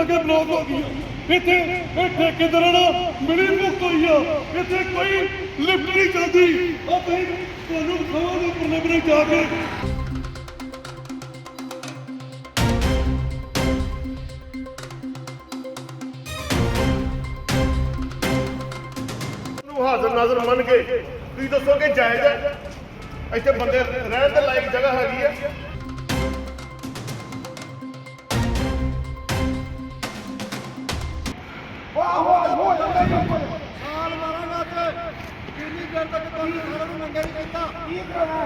ਜਾ ਕੇ ਬਲੌਕ ਹੋ ਗਈ ਇੱਥੇ ਇਹ ਠੇਕੇਦਾਰਾਂ ਨਾਲ ਮਿਲੀ ਮੁਕਤ ਹੋਈ ਆ। ਇੱਥੇ ਕੋਈ ਲਿਫਟ ਨਹੀਂ ਚੱਲਦੀ। ਆ ਤੁਸੀਂ ਤੁਹਾਨੂੰ ਦਿਖਾਵਾਂਗੇ ਉੱਪਰ ਨੰਬਰੇ ਜਾ ਕੇ। ਹਾਜ਼ਰ ਨਾਜ਼ਰ ਮੰਨ ਕੇ ਤੁਸੀਂ ਦੱਸੋ ਕਿ ਜਾਇਜ਼ ਹੈ। ਇੱਥੇ ਬੰਦੇ ਰਹਿਣ ਦੇ ਲਾਇਕ ਜਗ੍ਹਾ ਹੈਗੀ ਹੈ। ਸਾਲ ਮਾਰਾਂਗਾ ਤੇ ਕਿੰਨੀ ਦੇਰ ਤੱਕ ਤੁਹਾਨੂੰ ਸਾਰਿਆਂ ਨੂੰ ਨੰਗੇ ਨਹੀਂ ਕੀਤਾ? ਕੀ ਕਰਾਂਗਾ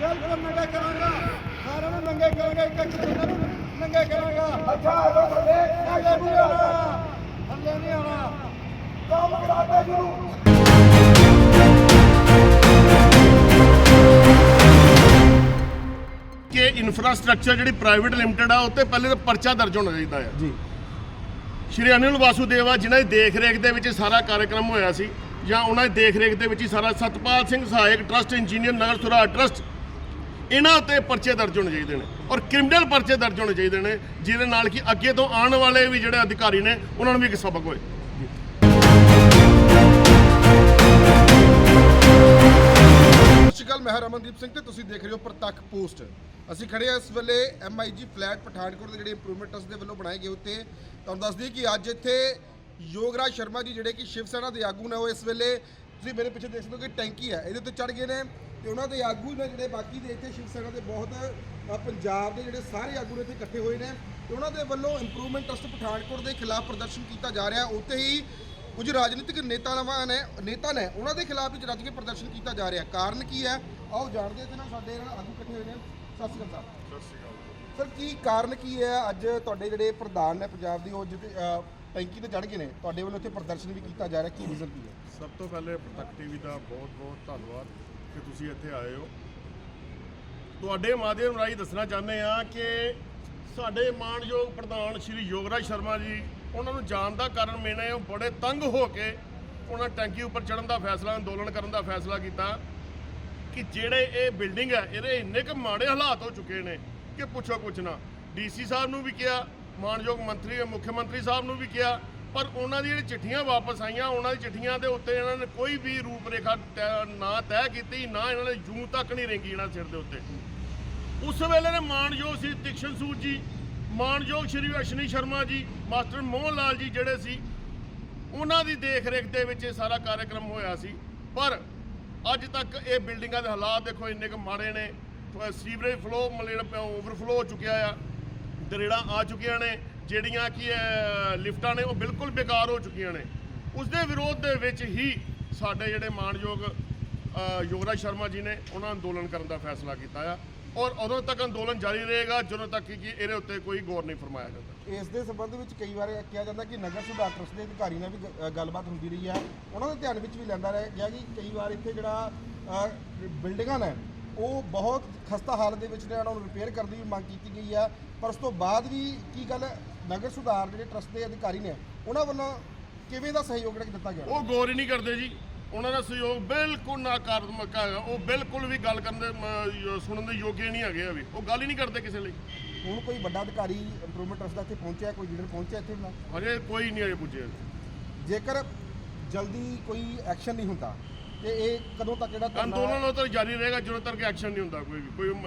ਬਿਲਕੁਲ ਨੰਗੇ ਕਰਾਂਗਾ। ਸਾਰਿਆਂ ਨੂੰ ਨੰਗੇ ਕਰਾਂਗਾ ਇੱਕ ਇੱਕ ਬੰਦੇ ਨੂੰ ਨੰਗੇ ਕਰਾਂਗਾ। ਅੱਛਾ ਆਜੋ ਥੱਲੇ ਥੱਲੇ ਨਹੀਂ ਆਉਣਾ ਥੱਲੇ ਨਹੀਂ ਆਉਣਾ ਕੰਮ ਕਰਾਤਾ ਸ਼ੁਰੂ। ਕਿ ਇਨਫਰਾਸਟ੍ਰਕਚਰ ਜਿਹੜੀ ਪ੍ਰਾਈਵੇਟ ਲਿਮਟਿਡ ਆ ਉੱਤੇ ਪਹਿਲੇ ਤਾਂ ਪਰਚਾ ਦਰਜ ਹੋਣਾ ਚਾਹੀਦਾ ਆ। ਜੀ। ਸ਼੍ਰੀ ਅਨਿਲ ਵਾਸੂਦੇਵਾ ਜਿਨ੍ਹਾਂ ਦੀ ਦੇਖ ਰੇਖ ਦੇ ਵਿੱਚ ਸਾਰਾ ਕਾਰਜਕ੍ਰਮ ਹੋਇਆ ਸੀ ਜਾਂ ਉਹਨਾਂ ਦੀ ਦੇਖ ਰੇਖ ਦੇ ਵਿੱਚ ਹੀ ਸਾਰਾ ਸਤਪਾਲ ਸਿੰਘ ਸਹਾਇਕ ਟਰਸਟ ਇੰਜੀਨੀਅਰ ਨਗਰ ਸੁਰਾਜ ਟਰਸਟ, ਇਹਨਾਂ ਉੱਤੇ ਪਰਚੇ ਦਰਜ ਹੋਣੇ ਚਾਹੀਦੇ ਨੇ ਔਰ ਕ੍ਰਿਮੀਨਲ ਪਰਚੇ ਦਰਜ ਹੋਣੇ ਚਾਹੀਦੇ ਨੇ, ਜਿਹਦੇ ਨਾਲ ਕਿ ਅੱਗੇ ਤੋਂ ਆਉਣ ਵਾਲੇ ਵੀ ਜਿਹੜੇ ਅਧਿਕਾਰੀ ਨੇ, ਉਹਨਾਂ ਨੂੰ ਵੀ ਇੱਕ ਸਬਕ ਹੋਏ। ਸ਼੍ਰੀ ਅਕਾਲ ਮੈਂ ਹਾਂ ਰਮਨਦੀਪ ਸਿੰਘ ਤੇ ਤੁਸੀਂ ਦੇਖ ਰਹੇ ਹੋ ਪ੍ਰਤੱਖ ਪੋਸਟ। ਅਸੀਂ ਖੜੇ ਹਾਂ ਇਸ ਵੇਲੇ ਐਮਆਈਜੀ ਫਲੈਟ ਪਠਾਨਕੋਟ ਦੇ ਜਿਹੜੇ ਇੰਪਰੂਵਮੈਂਟ ਟਰਸਟ ਦੇ ਵੱਲੋਂ ਬਣਾਏ ਗਏ ਉੱਤੇ। ਤੁਹਾਨੂੰ ਦੱਸ ਦਈਏ ਕਿ ਅੱਜ ਇੱਥੇ ਯੋਗਰਾਜ ਸ਼ਰਮਾ ਜੀ ਜਿਹੜੇ ਕਿ ਸ਼ਿਵ ਸੈਨਾ ਦੇ ਆਗੂ ਨੇ, ਉਹ ਇਸ ਵੇਲੇ ਤੁਸੀਂ ਮੇਰੇ ਪਿੱਛੇ ਦੇਖ ਸਕਦੇ ਹੋ ਕਿ ਟੈਂਕੀ ਹੈ, ਇਹਦੇ ਉੱਤੇ ਚੜ ਗਏ ਨੇ ਤੇ ਉਹਨਾਂ ਦੇ ਆਗੂ ਨੇ ਜਿਹੜੇ ਬਾਕੀ ਦੇ ਇੱਥੇ ਸ਼ਿਵ ਸੈਨਾ ਦੇ ਬਹੁਤ ਪੰਜਾਬ ਦੇ ਜਿਹੜੇ ਸਾਰੇ ਆਗੂ ਨੇ ਇੱਥੇ ਇਕੱਠੇ ਹੋਏ ਨੇ ਤੇ ਉਹਨਾਂ ਦੇ ਵੱਲੋਂ ਇੰਪਰੂਵਮੈਂਟ ਟਰਸਟ ਪਠਾਨਕੋਟ ਦੇ ਖਿਲਾਫ ਪ੍ਰਦਰਸ਼ਨ ਕੀਤਾ ਜਾ ਰਿਹਾ। ਉੱਥੇ ਹੀ ਕੁਝ ਰਾਜਨੀਤਿਕ ਨੇਤਾਵਾਂ ਨੇ ਨੇਤਾ ਨੇ ਉਹਨਾਂ ਦੇ ਖਿਲਾਫ ਵੀ ਰੱਜ ਕੇ ਪ੍ਰਦਰਸ਼ਨ ਕੀਤਾ ਜਾ ਰਿਹਾ। ਕਾਰਨ ਕੀ ਹੈ? ਆਓ ਜਾਣਦੇ ਹਾਂ ਨਾਲ ਸਾਡੇ ਨਾਲ ਆਗੂ ਇਕੱਠੇ ਹੋਏ ਨੇ। ਸਤਿ ਸ਼੍ਰੀ ਅਕਾਲ ਸਾਹਿਬ। ਸਤਿ ਸ਼੍ਰੀ ਅਕਾਲ ਸਰ ਕੀ ਕਾਰਨ ਕੀ ਹੈ? ਅੱਜ ਤੁਹਾਡੇ ਜਿਹੜੇ ਪ੍ਰਧਾਨ ਨੇ ਪੰਜਾਬ ਦੀ ਉਹ ਅ, ਟੈਂਕੀ ਤੇ ਚੜ ਗਏ ਨੇ ਤੁਹਾਡੇ ਵੱਲੋਂ ਇੱਥੇ ਪ੍ਰਦਰਸ਼ਨ ਵੀ ਕੀਤਾ ਜਾ ਰਿਹਾ। ਕੀ ਰੀਜ਼ਨ ਕੀ ਹੈ? ਸਭ ਤੋਂ ਪਹਿਲੇ ਪ੍ਰਤੱਖ ਟੀਵੀ ਦਾ ਬਹੁਤ ਬਹੁਤ ਧੰਨਵਾਦ ਕਿ ਤੁਸੀਂ ਇੱਥੇ ਆਏ ਹੋ। ਤੁਹਾਡੇ ਮਾਧਿਅਮ ਰਾਹੀਂ ਦੱਸਣਾ ਚਾਹੁੰਦੇ ਆ ਕਿ ਸਾਡੇ ਮਾਣਯੋਗ ਪ੍ਰਧਾਨ ਸ਼੍ਰੀ ਯੋਗਰਾਜ ਸ਼ਰਮਾ ਜੀ ਉਹਨਾਂ ਨੂੰ ਜਾਣ ਦਾ ਕਾਰਨ ਮੈਨੇ ਉਹ ਬੜੇ ਤੰਗ ਹੋ ਕੇ ਉਹਨਾਂ ਟੈਂਕੀ ਉੱਪਰ ਚੜਨ ਦਾ ਫੈਸਲਾ, ਅੰਦੋਲਨ ਕਰਨ ਦਾ ਫੈਸਲਾ ਕੀਤਾ ਕਿ ਜਿਹੜੇ ਇਹ ਬਿਲਡਿੰਗ ਹੈ, ਇਹਦੇ ਇੰਨੇ ਕੁ ਮਾੜੇ ਹਾਲਾਤ ਹੋ ਚੁੱਕੇ ਨੇ ਕਿ ਪੁੱਛੋ ਕੁਛ ਨਾ। ਡੀਸੀ ਸਾਹਿਬ ਨੂੰ ਵੀ ਕਿਹਾ, ਮਾਨਯੋਗ ਮੰਤਰੀ, ਮੁੱਖ ਮੰਤਰੀ ਸਾਹਿਬ ਨੂੰ ਵੀ ਕਿਹਾ, ਪਰ ਉਹਨਾਂ ਦੀ ਜਿਹੜੀ ਚਿੱਠੀਆਂ ਵਾਪਸ ਆਈਆਂ, ਉਹਨਾਂ ਦੀ ਚਿੱਠੀਆਂ ਦੇ ਉੱਤੇ ਇਹਨਾਂ ਨੇ ਕੋਈ ਵੀ ਰੂਪ ਰੇਖਾ ਤੈਅ- ਨਾ ਤੈਅ ਕੀਤੀ, ਨਾ ਇਹਨਾਂ ਨੇ ਜੂੰ ਤੱਕ ਨਹੀਂ ਰੰਗੀ ਇਹਨਾਂ ਸਿਰ ਦੇ ਉੱਤੇ। ਉਸ ਵੇਲੇ ਦੇ ਮਾਨਯੋਗ ਸੀ ਤਿਕਸ਼ਨ ਸੂਦ ਜੀ ਮਾਨਯੋਗ ਸ਼੍ਰੀ ਅਸ਼ਨੀ ਸ਼ਰਮਾ ਜੀ ਮਾਸਟਰ ਮੋਹਨ ਲਾਲ ਜੀ ਜਿਹੜੇ ਸੀ ਉਹਨਾਂ ਦੀ ਦੇਖ ਰੇਖ ਦੇ ਵਿੱਚ ਇਹ ਸਾਰਾ ਕਾਰਜਕ੍ਰਮ ਹੋਇਆ ਸੀ। ਪਰ ਅੱਜ ਤੱਕ ਇਹ ਬਿਲਡਿੰਗਾਂ ਦੇ ਹਾਲਾਤ ਦੇਖੋ ਇੰਨੇ ਕੁ ਮਾੜੇ ਨੇ ਸੀਵਰੇਜ ਫਲੋ ਮਲੇੜ ਓਵਰਫਲੋ ਹੋ ਚੁੱਕਿਆ ਆ ਦਰੇੜਾਂ ਆ ਚੁੱਕੀਆਂ ਨੇ ਜਿਹੜੀਆਂ ਕਿ ਲਿਫਟਾਂ ਨੇ ਉਹ ਬਿਲਕੁਲ ਬੇਕਾਰ ਹੋ ਚੁੱਕੀਆਂ ਨੇ। ਉਸ ਦੇ ਵਿਰੋਧ ਦੇ ਵਿੱਚ ਹੀ ਸਾਡੇ ਜਿਹੜੇ ਮਾਨਯੋਗ ਅਹ, ਯੁਵਰਾਜ ਸ਼ਰਮਾ ਜੀ ਨੇ ਉਹਨਾਂ ਅੰਦੋਲਨ ਕਰਨ ਦਾ ਫੈਸਲਾ ਕੀਤਾ ਆ। ਔਰ ਉਦੋਂ ਤੱਕ ਅੰਦੋਲਨ ਜਾਰੀ ਰਹੇਗਾ ਜਦੋਂ ਤੱਕ ਕਿ ਇਹਦੇ ਉੱਤੇ ਕੋਈ ਗੌਰ ਨਹੀਂ ਫਰਮਾਇਆ ਜਾਂਦਾ। ਇਸ ਦੇ ਸੰਬੰਧ ਵਿੱਚ ਕਈ ਵਾਰ ਇਹ ਕਿਹਾ ਜਾਂਦਾ ਕਿ ਨਗਰ ਸੁਧਾਰ ਟਰਸਟ ਦੇ ਅਧਿਕਾਰੀ ਨਾਲ ਵੀ ਗ- ਗੱਲਬਾਤ ਹੁੰਦੀ ਰਹੀ ਹੈ। ਉਹਨਾਂ ਦੇ ਧਿਆਨ ਵਿੱਚ ਵੀ ਲੈਂਦਾ ਰਿਹਾ ਗਿਆ ਕਿ ਕਈ ਵਾਰ ਇੱਥੇ ਜਿਹੜਾ ਅ, ਬਿਲਡਿੰਗਾਂ ਨੇ ਉਹ ਬਹੁਤ ਖਸਤਾ ਹਾਲਤ ਦੇ ਵਿੱਚ ਨੇ ਉਹਨਾਂ ਨੂੰ ਰਿਪੇਅਰ ਕਰਨ ਦੀ ਵੀ ਮੰਗ ਕੀਤੀ ਗਈ ਹੈ। ਪਰ ਉਸ ਤੋਂ ਬਾਅਦ ਵੀ ਕੀ ਗੱਲ ਨਗਰ ਸੁਧਾਰ ਜਿਹੜੇ ਟਰਸਟ ਦੇ ਅਧਿਕਾਰੀ ਨੇ ਉਹਨਾਂ ਵੱਲੋਂ ਕਿਵੇਂ ਦਾ ਸਹਿਯੋਗ ਜਿਹੜਾ ਦਿੱਤਾ ਗਿਆ? ਉਹ ਗੌਰ ਹੀ ਨਹੀਂ ਕਰਦੇ ਜੀ। ਉਹਨਾਂ ਦਾ ਸਹਿਯੋਗ ਬਿਲਕੁਲ ਨਾਕਾਰਾਤਮਕ ਹੈਗਾ। ਉਹ ਬਿਲਕੁਲ ਵੀ ਗੱਲ ਕਰਨ ਦੇ ਮ, ਸੁਣਨ ਦੇ ਯੋਗ ਹੀ ਨਹੀਂ ਹੈਗੇ ਅਭੀ। ਉਹ ਗੱਲ ਹੀ ਨਹੀਂ ਕਰਦੇ ਕਿਸੇ ਲਈ। ਹੁਣ ਕੋਈ ਵੱਡਾ ਅਧਿਕਾਰੀ ਇੰਪਰੂਵਮੈਂਟ ਟਰਸਟ ਦਾ ਇੱਥੇ ਪਹੁੰਚਿਆ ਕੋਈ ਲੀਡਰ ਪਹੁੰਚਿਆ ਇੱਥੇ ਨਾ ਹਜੇ ਕੋਈ ਨਹੀਂ ਅਜੇ ਪੁੱਜਿਆ। ਜੇਕਰ ਜਲਦੀ ਕੋਈ ਐਕਸ਼ਨ ਨਹੀਂ ਹੁੰਦਾ ਤੇ ਇਹ ਕਦੋਂ ਤੱਕ ਜਿਹੜਾ ਧਰਨਾ- ਅੰਦੋਲਨ ਉਹ ਤਾਂ ਜਾਰੀ ਰਹੇਗਾ ਜਦੋਂ ਤੱਕ ਐਕਸ਼ਨ ਨਹੀਂ ਹੁੰਦਾ ਕੋਈ ਵੀ। ਕੋਈ ਅਮ,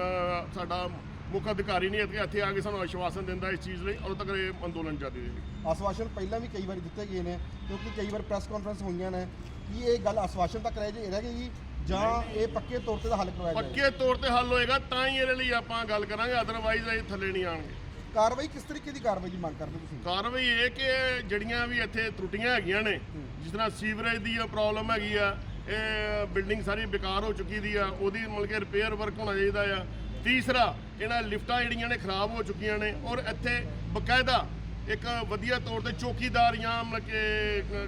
ਸਾਡਾ ਮੁੱਖ ਅਧਿਕਾਰੀ ਨਹੀਂ ਇੱਥੇ ਇੱਥੇ ਆ ਕੇ ਸਾਨੂੰ ਆਸ਼ਵਾਸਨ ਦਿੰਦਾ ਇਸ ਚੀਜ਼ ਲਈ ਉਦੋਂ ਤੱਕ ਇਹ ਅੰਦੋਲਨ ਜਾਰੀ ਰਹੇਗਾ ਆਸ਼ਵਾਸਨ ਪਹਿਲਾਂ ਵੀ ਕਈ ਵਾਰੀ ਦਿੱਤੇ ਗਏ ਨੇ ਕਿਉਂਕਿ ਕਈ ਵਾਰ ਪ੍ਰੈਸ ਕਾਨਫਰੰਸ ਹੋਈਆਂ ਨੇ ਕਿ ਇਹ ਗੱਲ ਆਸ਼ਵਾਸਨ ਤੱਕ ਰਹਿ ਜੇ ਰਹਿ ਗਈ ਜਾਂ? ਇਹ ਪੱਕੇ ਤੌਰ ਤੇ ਦਾ ਹੱਲ ਕਰਵਾਇਆ ਜਾਏ ਪੱਕੇ ਤੌਰ ਤੇ ਹੱਲ ਹੋਏਗਾ ਤਾਂ ਹੀ ਇਹਦੇ ਲਈ ਆਪਾਂ ਗੱਲ ਕਰਾਂਗੇ ਅਦਰਵਾਈਜ਼ ਇਹ ਥੱਲੇ ਨਹੀਂ ਆਣਗੇ ਕਾਰਵਾਈ ਕਿਸ ਤਰੀਕੇ ਦੀ ਕਾਰਵਾਈ ਦੀ ਮੰਗ ਕਰਦੇ ਤੁਸੀਂ? ਕਾਰਵਾਈ ਇਹ ਕਿ ਜਿਹੜੀਆਂ ਵੀ ਇੱਥੇ ਤਰੁੱਟੀਆਂ ਹੈਗੀਆਂ ਨੇ ਜਿਸ ਤਰ੍ਹਾਂ ਸੀਵਰੇਜ ਦੀ ਪ੍ਰੋਬਲਮ ਹੈਗੀ ਆ ਇਹ ਬਿਲਡਿੰਗ ਸਾਰੀ ਬੇਕਾਰ ਹੋ ਚੁੱਕੀ ਦੀ ਆ ਉਹਦੀ ਮਤਲਬ ਕਿ ਰਿਪੇਅਰ ਵਰਕ ਹੋਣਾ ਚਾਹੀਦਾ ਆ। ਤੀਸਰਾ ਇਹਨਾਂ ਲਿਫਟਾਂ ਜਿਹੜੀਆਂ ਨੇ ਖਰਾਬ ਹੋ ਚੁੱਕੀਆਂ ਨੇ ਔਰ ਇੱਥੇ ਬਕਾਇਦਾ ਇੱਕ ਵਧੀਆ ਤੌਰ ਤੇ ਚੌਕੀਦਾਰ ਜਾਂ ਮਤਲਬ ਕਿ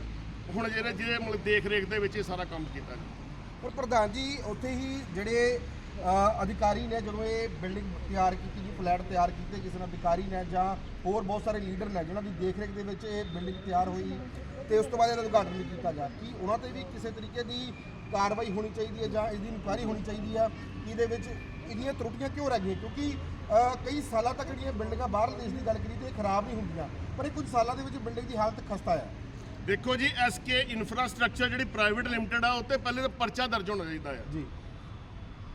ਹੁਣ ਜਿਹੜੇ ਜਿਹਦੇ ਮਤਲਬ ਦੇਖ ਰੇਖ ਦੇ ਵਿੱਚ ਇਹ ਸਾਰਾ ਕੰਮ ਕੀਤਾ ਜੀ। ਪਰ ਪ੍ਰਧਾਨ ਜੀ, ਉੱਥੇ ਹੀ ਜਿਹੜੇ ਅਧਿਕਾਰੀ ਨੇ ਜਦੋਂ ਇਹ ਬਿਲਡਿੰਗ ਤਿਆਰ ਕੀਤੀ ਜੀ, ਫਲੈਟ ਤਿਆਰ ਕੀਤੇ, ਕਿਸੇ ਨਾਲ ਅਧਿਕਾਰੀ ਨੇ ਜਾਂ ਹੋਰ ਬਹੁਤ ਸਾਰੇ ਲੀਡਰ ਨੇ, ਜਿਨ੍ਹਾਂ ਦੀ ਦੇਖ ਰੇਖ ਦੇ ਵਿੱਚ ਇਹ ਬਿਲਡਿੰਗ ਤਿਆਰ ਹੋਈ, ਤੇ ਉਸ ਤੋਂ ਬਾਅਦ ਇਹਦਾ ਉਦਘਾਟਨ ਵੀ ਕੀਤਾ ਗਿਆ ਕਿ ਉਹਨਾਂ ਤੇ ਵੀ ਕਿਸੇ ਤਰੀਕੇ ਦੀ ਕਾਰਵਾਈ ਹੋਣੀ ਚਾਹੀਦੀ ਹੈ ਜਾਂ ਇਸ ਦੀ ਇਨਕੁਆਇਰੀ ਹੋਣੀ ਚਾਹੀਦੀ ਆ ਕਿ ਇਹਦੇ ਵਿੱਚ ਇੰਨੀਆਂ ਤਰੁੱਟੀਆਂ ਕਿਉਂ ਰਹਿ ਗਈਆਂ? ਕਿਉਂਕਿ ਅ, ਕਈ ਸਾਲਾਂ ਤੱਕ ਜਿਹੜੀਆਂ ਬਿਲਡਿੰਗਾਂ ਬਾਹਰਲੇ ਦੇਸ਼ ਦੀ ਗੱਲ ਕਰੀ ਤੇ ਇਹ ਖਰਾਬ ਨਹੀਂ ਹੁੰਦੀਆਂ। ਪਰ ਇਹ ਕੁਝ ਸਾਲਾਂ ਦੇ ਵਿੱਚ ਬਿਲਡਿੰਗ ਦੀ ਹਾਲਤ ਖਸਤਾ ਹੈ। ਦੇਖੋ ਜੀ ਐਸਕੇ ਇਨਫਰਾਸਟ੍ਰਕਚਰ ਜਿਹੜੀ ਪ੍ਰਾਈਵੇਟ ਲਿਮਟਿਡ ਆ ਉੱਤੇ ਪਹਿਲੇ ਤਾਂ ਪਰਚਾ ਦਰਜ ਹੋਣਾ ਚਾਹੀਦਾ ਆ ਜੀ।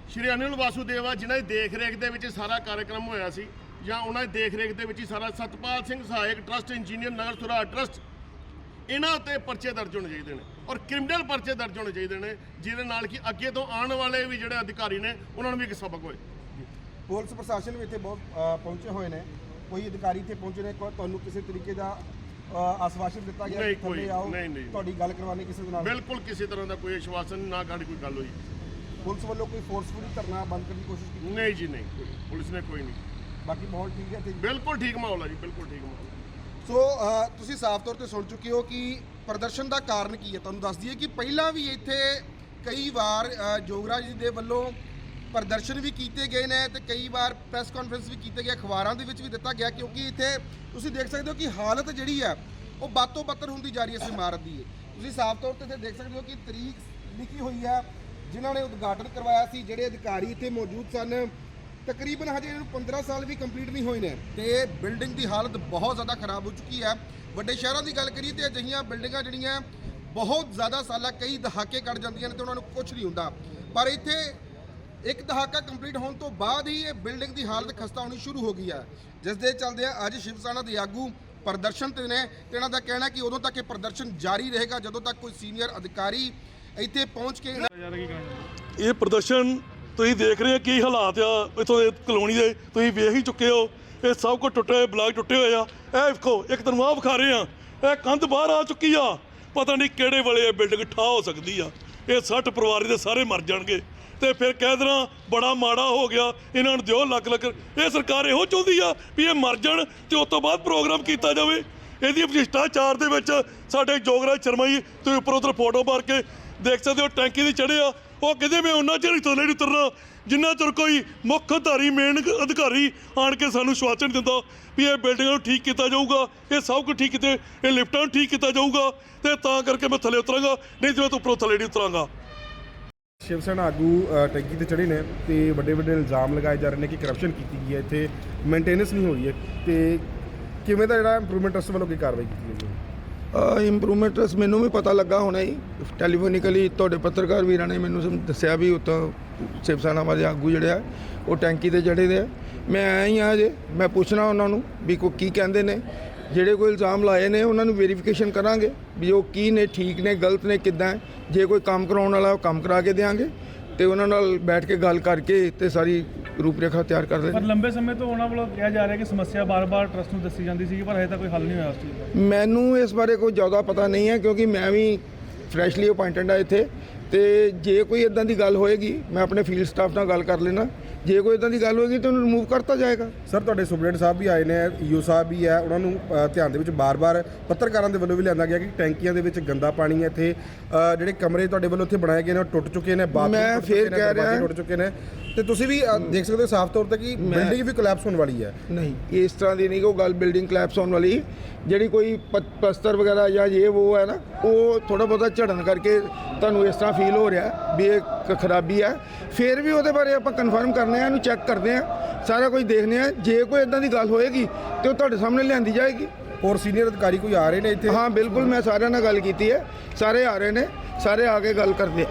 ਸ਼੍ਰੀ ਅਨਿਲ ਵਾਸੂਦੇਵਾ ਜਿਨ੍ਹਾਂ ਦੀ ਦੇਖ-ਰੇਖ ਦੇ ਵਿੱਚ ਇਹ ਸਾਰਾ ਕਾਰਜਕ੍ਰਮ ਹੋਇਆ ਸੀ ਜਾਂ ਉਹਨਾਂ ਦੀ ਦੇਖ-ਰੇਖ ਦੇ ਵਿੱਚ ਹੀ ਸਾਰਾ ਸਤਪਾਲ ਸਿੰਘ ਸਹਾਇਕ ਟਰਸਟ ਇੰਜੀਨੀਅਰ ਨਗਰ ਸੁਰਾਜ ਟਰਸਟ ਇਹਨਾਂ ਉੱਤੇ ਪਰਚੇ ਦਰਜ ਹੋਣੇ ਚਾਹੀਦੇ ਨੇ। ਔਰ ਕ੍ਰਿਮੀਨਲ ਪਰਚੇ ਦਰਜ ਹੋਣੇ ਚਾਹੀਦੇ ਨੇ ਜਿਹਦੇ ਨਾਲ ਕਿ ਅੱਗੇ ਤੋਂ ਆਉਣ ਵਾਲੇ ਵੀ ਜਿਹੜੇ ਅਧਿਕਾਰੀ ਨੇ ਉਹਨਾਂ ਨੂੰ ਵੀ ਇੱਕ ਸਬਕ ਹੋਏ। ਪੁਲਿਸ ਪ੍ਰਸ਼ਾਸਨ ਵੀ ਇੱਥੇ ਬਹੁਤ ਪਹੁੰਚੇ ਹੋਏ ਨੇ। ਕੋਈ ਅਧਿਕਾਰੀ ਇੱਥੇ ਪਹੁੰਚੇ ਨੇ ਤੁਹਾਨੂੰ ਕਿਸੇ ਤਰੀਕੇ ਦਾ ਆਸ਼ਵਾਸਨ ਦਿੱਤਾ ਗਿਆ ਨਹੀਂ, ਕੋਈ- ਆਓ ਨਹੀਂ, ਨਹੀਂ। ਤੁਹਾਡੀ ਗੱਲ ਕਰਵਾਉਣੀ ਕਿਸੇ ਨਾਲ? ਬਿਲਕੁਲ ਕਿਸੇ ਤਰ੍ਹਾਂ ਦਾ ਕੋਈ ਆਸ਼ਵਾਸਨ ਨਾ ਗਾੜੀ ਕੋਈ ਗੱਲ ਹੋਈ। ਪੁਲਿਸ ਵੱਲੋਂ ਕੋਈ ਫੋਰਸਫੁਲੀ ਧਰਨਾ ਬੰਦ ਕਰਨ ਦੀ ਕੋਸ਼ਿਸ਼ ਕੀਤੀ? ਨਹੀਂ ਜੀ ਨਹੀਂ ਪੁਲਿਸ ਨੇ ਕੋਈ ਨਹੀਂ। ਬਾਕੀ ਮਾਹੌਲ ਠੀਕ ਹੈ ਤੇ ਬਿਲਕੁਲ ਠੀਕ ਮਾਹੌਲ ਹੈ ਜੀ ਬਿਲਕੁਲ ਠੀਕ ਮਾਹੌਲ। ਸੋ ਤੁਸੀਂ ਸਾਫ਼ ਤੌਰ ਤੇ ਸੁਣ ਚੁੱਕੇ ਹੋ ਕਿ ਪ੍ਰਦਰਸ਼ਨ ਦਾ ਕਾਰਨ ਕੀ ਹੈ? ਤੁਹਾਨੂੰ ਦੱਸ ਦਈਏ ਕਿ ਪਹਿਲਾਂ ਵੀ ਇੱਥੇ ਕਈ ਵਾਰ ਅ, ਜੋਗਰਾਜ ਜੀ ਦੇ ਵੱਲੋਂ ਪ੍ਰਦਰਸ਼ਨ ਵੀ ਕੀਤੇ ਗਏ ਨੇ ਤੇ ਕਈ ਵਾਰ ਪ੍ਰੈਸ ਕਾਨਫਰੰਸ ਵੀ ਕੀਤੇ ਗਏ ਅਖਬਾਰਾਂ ਦੇ ਵਿੱਚ ਵੀ ਦਿੱਤਾ ਗਿਆ ਕਿਉਂਕਿ ਇੱਥੇ ਤੁਸੀਂ ਦੇਖ ਸਕਦੇ ਹੋ ਕਿ ਹਾਲਤ ਜਿਹੜੀ ਹੈ ਉਹ ਬਾਤੋਂ ਬੱਤਰ ਹੁੰਦੀ ਜਾ ਰਹੀ ਹੈ ਇਸ ਇਮਾਰਤ ਦੀ। ਤੁਸੀਂ ਸਾਫ਼ ਤੌਰ ਤੇ ਇੱਥੇ ਦੇਖ ਸਕਦੇ ਹੋ ਕਿ ਤਰੀਕ ਲਿਖੀ ਹੋਈ ਹੈ ਜਿਨ੍ਹਾਂ ਨੇ ਉਦਘਾਟਨ ਕਰਵਾਇਆ ਸੀ ਜਿਹੜੇ ਅਧਿਕਾਰੀ ਇੱਥੇ ਮੌਜੂਦ ਸਨ। ਤਕਰੀਬਨ ਹਜੇ ਇਹਨੂੰ 15 ਸਾਲ ਵੀ ਕੰਪਲੀਟ ਨਹੀਂ ਹੋਏ ਨੇ ਤੇ ਬਿਲਡਿੰਗ ਦੀ ਹਾਲਤ ਬਹੁਤ ਜ਼ਿਆਦਾ ਖਰਾਬ ਹੋ ਚੁੱਕੀ ਹੈ। ਵੱਡੇ ਸ਼ਹਿਰਾਂ ਦੀ ਗੱਲ ਕਰੀਏ ਤੇ ਅਜਿਹੀਆਂ ਬਿਲਡਿੰਗਾਂ ਜਿਹੜੀਆਂ ਬਹੁਤ ਜ਼ਿਆਦਾ ਸਾਲਾਂ ਕਈ ਦਹਾਕੇ ਕੱਢ ਜਾਂਦੀਆਂ ਨੇ ਤੇ ਉਹਨਾਂ ਨੂੰ ਕੁਝ ਨਹੀਂ ਹੁੰਦਾ। ਪਰ ਇੱਥੇ ਇੱਕ ਦਹਾਕਾ ਕੰਪਲੀਟ ਹੋਣ ਤੋਂ ਬਾਅਦ ਹੀ ਇਹ ਬਿਲਡਿੰਗ ਦੀ ਹਾਲਤ ਖਸਤਾ ਹੋਣੀ ਸ਼ੁਰੂ ਹੋ ਗਈ ਹੈ। ਜਿਸ ਦੇ ਚੱਲਦੇ ਅੱਜ ਸ਼ਿਵ ਸੈਨਾ ਦੇ ਆਗੂ ਪ੍ਰਦਰਸ਼ਨ ਤੇ ਨੇ ਤੇ ਇਹਨਾਂ ਦਾ ਕਹਿਣਾ ਕਿ ਉਦੋਂ ਤੱਕ ਇਹ ਪ੍ਰਦਰਸ਼ਨ ਜਾਰੀ ਰਹੇਗਾ ਜਦੋਂ ਤੱਕ ਕੋਈ ਸੀਨੀਅਰ ਅਧਿਕਾਰੀ ਇੱਥੇ ਪਹੁੰਚ ਕੇ ਇਹ ਪ੍ਰਦਰਸ਼ਨ ਤੁਸੀਂ ਦੇਖ ਰਹੇ ਹੋ ਕੀ ਹਾਲਾਤ ਆ ਇਥੋਂ ਦੇ ਕਲੋਨੀ ਦੇ, ਤੁਸੀਂ ਵੇਖ ਹੀ ਚੁੱਕੇ ਹੋ, ਇਹ ਸਭ ਕੁਝ ਟੁੱਟੇ ਹੋਏ, ਬਲਾਕ ਟੁੱਟੇ ਹੋਏ ਆ। ਇਹ ਵੇਖੋ, ਇੱਕ ਤੁਹਾਨੂੰ ਆਹ ਵਿਖਾ ਰਹੇ ਆ, ਇਹ ਕੰਧ ਬਾਹਰ ਆ ਚੁੱਕੀ ਆ, ਪਤਾ ਨਹੀਂ ਕਿਹੜੇ ਵੇਲੇ ਇਹ ਬਿਲਡਿੰਗ ਠਾ ਹੋ ਸਕਦੀ ਆ। ਇਹ 60 ਪਰਿਵਾਰੀ ਦੇ ਸਾਰੇ ਮਰ ਜਾਣਗੇ। ਤੇ ਫਿਰ ਕਹਿ ਦੇਣਾ, ਬੜਾ ਮਾੜਾ ਹੋ ਗਿਆ, ਇਹਨਾਂ ਨੂੰ ਦਿਓ ਲੱਗ ਲੱਗ ਇਹ ਸਰਕਾਰ ਇਹੋ ਚਾਹੁੰਦੀ ਆ ਵੀ ਇਹ ਮਰ ਜਾਣ ਤੇ ਉਸ ਤੋਂ ਬਾਅਦ ਪ੍ਰੋਗਰਾਮ ਕੀਤਾ ਜਾਵੇ। ਇਹਦੀ ਭ੍ਰਿਸ਼ਟਾਚਾਰ ਦੇ ਵਿੱਚ ਸਾਡੇ ਜੋਗਰਾਜ ਸ਼ਰਮਾ ਜੀ, ਤੁਸੀਂ ਉੱਪਰੋਂ ਉੱਧਰ ਫੋਟੋ ਮਾਰ ਕੇ ਦੇਖ ਸਕਦੇ ਹੋ, ਟੈਂਕੀ ਦੀ ਚੜ੍ਹੇ ਆ ਉਹ ਕਹਿੰਦੇ ਮੈਂ ਉਹਨਾਂ ਚਿਰ ਥੱਲੇ ਨਹੀਂ ਉਤਰਨਾ ਜਿੰਨਾ ਚਿਰ ਕੋਈ ਮੁੱਖ ਅਧਾਰੀ ਮੇਨ ਅਧਿਕਾਰੀ ਆਣ ਕੇ ਸਾਨੂੰ ਸ਼ਵਾਸਨ ਦਿੰਦਾ ਵੀ ਇਹ ਬਿਲਡਿੰਗਾਂ ਨੂੰ ਠੀਕ ਕੀਤਾ ਜਾਊਗਾ, ਇਹ ਸਭ ਕੁਝ ਠੀਕ ਕੀਤੇ, ਇਹ ਲਿਫਟਾਂ ਨੂੰ ਠੀਕ ਕੀਤਾ ਜਾਊਗਾ ਤੇ ਤਾਂ ਕਰਕੇ ਮੈਂ ਥੱਲੇ ਉਤਰਾਂਗਾ, ਨਹੀਂ ਤੇ ਮੈਂ ਤਾਂ ਉੱਪਰੋਂ ਥੱਲੇ ਨਹੀਂ ਉਤਰਾਂਗਾ। ਸ਼ਿਵ ਸੈਨਾ ਆਗੂ ਟੈਂਕੀ ਤੇ ਚੜੇ ਨੇ ਤੇ ਵੱਡੇ ਵੱਡੇ ਇਲਜ਼ਾਮ ਲਗਾਏ ਜਾ ਰਹੇ ਨੇ ਕਿ ਕਰਪਸ਼ਨ ਕੀਤੀ ਗਈ ਹੈ ਇੱਥੇ ਮੇਨਟੇਨੈਂਸ ਨਹੀਂ ਹੋ ਰਹੀ ਹੈ ਤੇ ਕਿਵੇਂ ਦਾ ਜਿਹੜਾ ਇੰਪਰੂਵਮੈਂਟ ਟਰਸਟ ਵੱਲੋਂ ਕੀ ਕਾਰਵਾਈ ਕੀਤੀ ਗਈ ਇੰਪਰੂਵਮੈਂਟ ਮੈਨੂੰ ਵੀ ਪਤਾ ਲੱਗਾ ਹੋਣਾ ਹੀ। ਟੈਲੀਫੋਨਿਕਲੀ ਤੁਹਾਡੇ ਪੱਤਰਕਾਰ ਵੀਰਾਂ ਨੇ ਮੈਨੂੰ ਸਮ- ਦੱਸਿਆ ਵੀ ਉੱਥੋਂ ਸ਼ਿਵ ਸੈਨਾ ਵਾਲੇ ਆਗੂ ਜਿਹੜੇ ਆ, ਉਹ ਟੈਂਕੀ ਤੇ ਚੜੇ ਦੇ ਆ। ਮੈਂ ਆਇਆ ਹੀ ਆ ਜੇ ਮੈਂ ਪੁੱਛਣਾ ਉਹਨਾਂ ਨੂੰ ਵੀ ਕੋ ਕੀ ਕਹਿੰਦੇ ਨੇ। ਜਿਹੜੇ ਕੋਈ ਇਲਜ਼ਾਮ ਲਾਏ ਨੇ, ਉਹਨਾਂ ਨੂੰ ਵੈਰੀਫਿਕੇਸ਼ਨ ਕਰਾਂਗੇ ਵੀ ਉਹ ਕੀ ਨੇ, ਠੀਕ ਨੇ, ਗਲਤ ਨੇ, ਕਿੱਦਾਂ ਹੈ। ਜੇ ਕੋਈ ਕੰਮ ਕਰਾਉਣ ਵਾਲਾ, ਉਹ ਕੰਮ ਕਰਾ ਕੇ ਦਿਆਂਗੇ। ਤੇ ਉਹਨਾਂ ਨਾਲ ਬੈਠ ਕੇ ਗੱਲ ਕਰਕੇ ਤੇ ਸਾਰੀ ਰੂਪਰੇਖਾ ਤਿਆਰ ਕਰ ਪਰ ਲੰਬੇ ਸਮੇਂ ਤੋਂ ਉਹਨਾਂ ਵੱਲੋਂ ਕਿਹਾ ਜਾ ਰਿਹਾ ਕਿ ਸਮੱਸਿਆ ਬਾਰ-ਬਾਰ ਟਰਸਟ ਨੂੰ ਦੱਸੀ ਜਾਂਦੀ ਸੀ ਪਰ ਹਜੇ ਤੱਕ ਕੋਈ ਹੱਲ ਨਹੀਂ ਹੋਇਆ ਉਸ ਚੀਜ਼ ਦਾ। ਮੈਨੂੰ ਇਸ ਬਾਰੇ ਕੋਈ ਜ਼ਿਆਦਾ ਪਤਾ ਨਹੀਂ ਹੈ ਕਿਉਂਕਿ ਮੈਂ ਵੀ ਫਰੈਸ਼ਲੀ ਅਪਾਇੰਟਡ ਆ ਇੱਥੇ ਤੇ ਜੇ ਕੋਈ ਇਦਾਂ ਦੀ ਗੱਲ ਹੋਏਗੀ ਮੈਂ ਆਪਣੇ ਫੀਲਡ ਸਟਾਫ ਨਾਲ ਗੱਲ ਕਰ ਲੈਣਾ ਜੇ ਕੋਈ ਇਦਾਂ ਦੀ ਗੱਲ ਹੋਏਗੀ ਤਾਂ ਉਹਨੂੰ ਰਿਮੂਵ ਕਰਤਾ ਜਾਏਗਾ। ਸਰ ਤੁਹਾਡੇ ਸੁਪਰਡੈਂਟ ਸਾਹਿਬ ਵੀ ਆਏ ਨੇ ਈਓ ਸਾਹਿਬ ਵੀ ਹੈ ਉਹਨਾਂ ਨੂੰ ਧਿਆਨ ਦੇ ਵਿੱਚ ਬਾਰ-ਬਾਰ ਪੱਤਰਕਾਰਾਂ ਦੇ ਵੱਲੋਂ ਵੀ ਲਿਆਂਦਾ ਗਿਆ ਕਿ ਟੈਂਕੀਆਂ ਦੇ ਵਿੱਚ ਗੰਦਾ ਪਾਣੀ ਹੈ ਇੱਥੇ। ਜਿਹੜੇ ਕਮਰੇ ਤੁਹਾਡੇ ਵੱਲੋਂ ਇੱਥੇ ਬਣਾਏ ਗਏ ਨੇ ਉਹ ਟੁੱਟ ਚੁੱਕੇ ਨੇ ਬਾਥਰੂਮ ਮੈਂ ਫੇਰ ਕਹਿ ਰਿਹਾ- ਟੁੱਟ ਚੁੱਕੇ ਨੇ। ਤੇ ਤੁਸੀਂ ਵੀ ਦੇਖ ਸਕਦੇ ਹੋ ਸਾਫ਼ ਤੌਰ ਤੇ ਕਿ ਬਿਲਡਿੰਗ ਵੀ ਕੋਲੈਪਸ ਹੋਣ ਵਾਲੀ ਹੈ। ਨਹੀਂ ਇਸ ਤਰ੍ਹਾਂ ਦੀ ਨਹੀਂ ਕੋਈ ਗੱਲ ਬਿਲਡਿੰਗ ਕਲੈਪਸ ਹੋਣ ਵਾਲੀ। ਜਿਹੜੀ ਕੋਈ ਪਲਸਤਰ ਵਗੈਰਾ ਜਾਂ ਇਹ ਉਹ ਹੈ ਨਾ ਉਹ ਥੋੜਾ ਬਹੁਤਾ ਝੜਨ ਕਰਕੇ ਤੁਹਾਨੂੰ ਇਸ ਤਰ੍ਹਾਂ ਫੀਲ ਹੋ ਰਿਹਾ ਵੀ ਇਹ ਖਰਾਬੀ ਹੈ। ਫਿਰ ਵੀ ਉਹਦੇ ਬਾਰੇ ਆਪਾਂ ਕਨਫਰਮ ਕਰਨੇ ਆ ਇਹਨੂੰ ਚੈੱਕ ਕਰਦੇ ਆ ਸਾਰਾ ਕੁਝ ਦੇਖਦੇ ਆ। ਜੇ ਕੋਈ ਇਦਾਂ ਦੀ ਗੱਲ ਹੋਏਗੀ ਤੇ ਉਹ ਤੁਹਾਡੇ ਸਾਹਮਣੇ ਲਿਆਂਦੀ ਜਾਏਗੀ। ਹੋਰ ਸੀਨੀਅਰ ਅਧਿਕਾਰੀ ਕੋਈ ਆ ਰਹੇ ਨੇ ਇੱਥੇ? ਹਾਂ ਬਿਲਕੁਲ ਮੈਂ ਸਾਰਿਆਂ ਨਾਲ ਗੱਲ ਕੀਤੀ ਹੈ। ਸਾਰੇ ਆ ਰਹੇ ਨੇ ਸਾਰੇ ਆ ਕੇ ਗੱਲ ਕਰਦੇ ਆ।